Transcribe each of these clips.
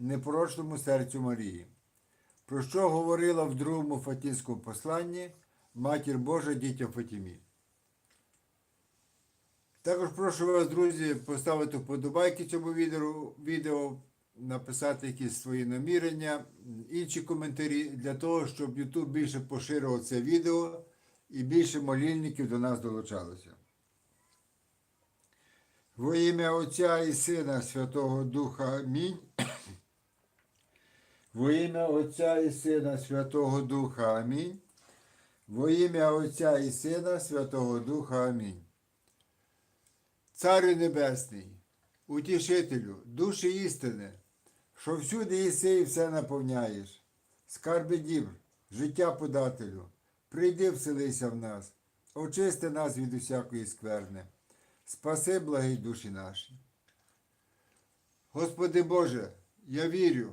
непорочному серцю Марії, про що говорила в другому Фатінському посланні Матір Божа дітям Фатімі. Також прошу вас, друзі, поставити вподобайки цьому відео, написати якісь свої намірення, інші коментарі для того, щоб YouTube більше поширював це відео і більше молільників до нас долучалося. Во ім'я Отця і Сина Святого Духа Амінь. Во ім'я Отця і Сина Святого Духа Амінь. Во ім'я Отця і Сина Святого Духа Амінь. Царю Небесний, утішителю, душі істини, що всюди єси і все наповняєш, скарби дібр, життя подателю, прийди вселися в нас, очисти нас від усякої скверни, спаси благі душі наші. Господи Боже, я вірю,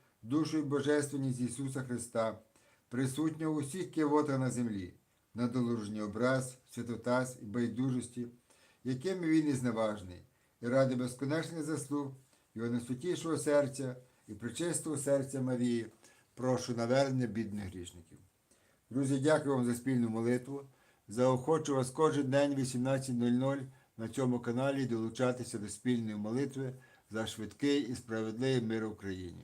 душу і божественність Ісуса Христа, присутнього у всіх кивотах на землі, на долужній образ, святотаз і байдужості, якими він і зневажний, і ради безконечних заслуг його найсвятішого серця і причистого серця Марії, прошу навернення бідних грішників. Друзі, дякую вам за спільну молитву. Заохочу вас кожен день 18.00 на цьому каналі долучатися до спільної молитви за швидкий і справедливий мир в Україні.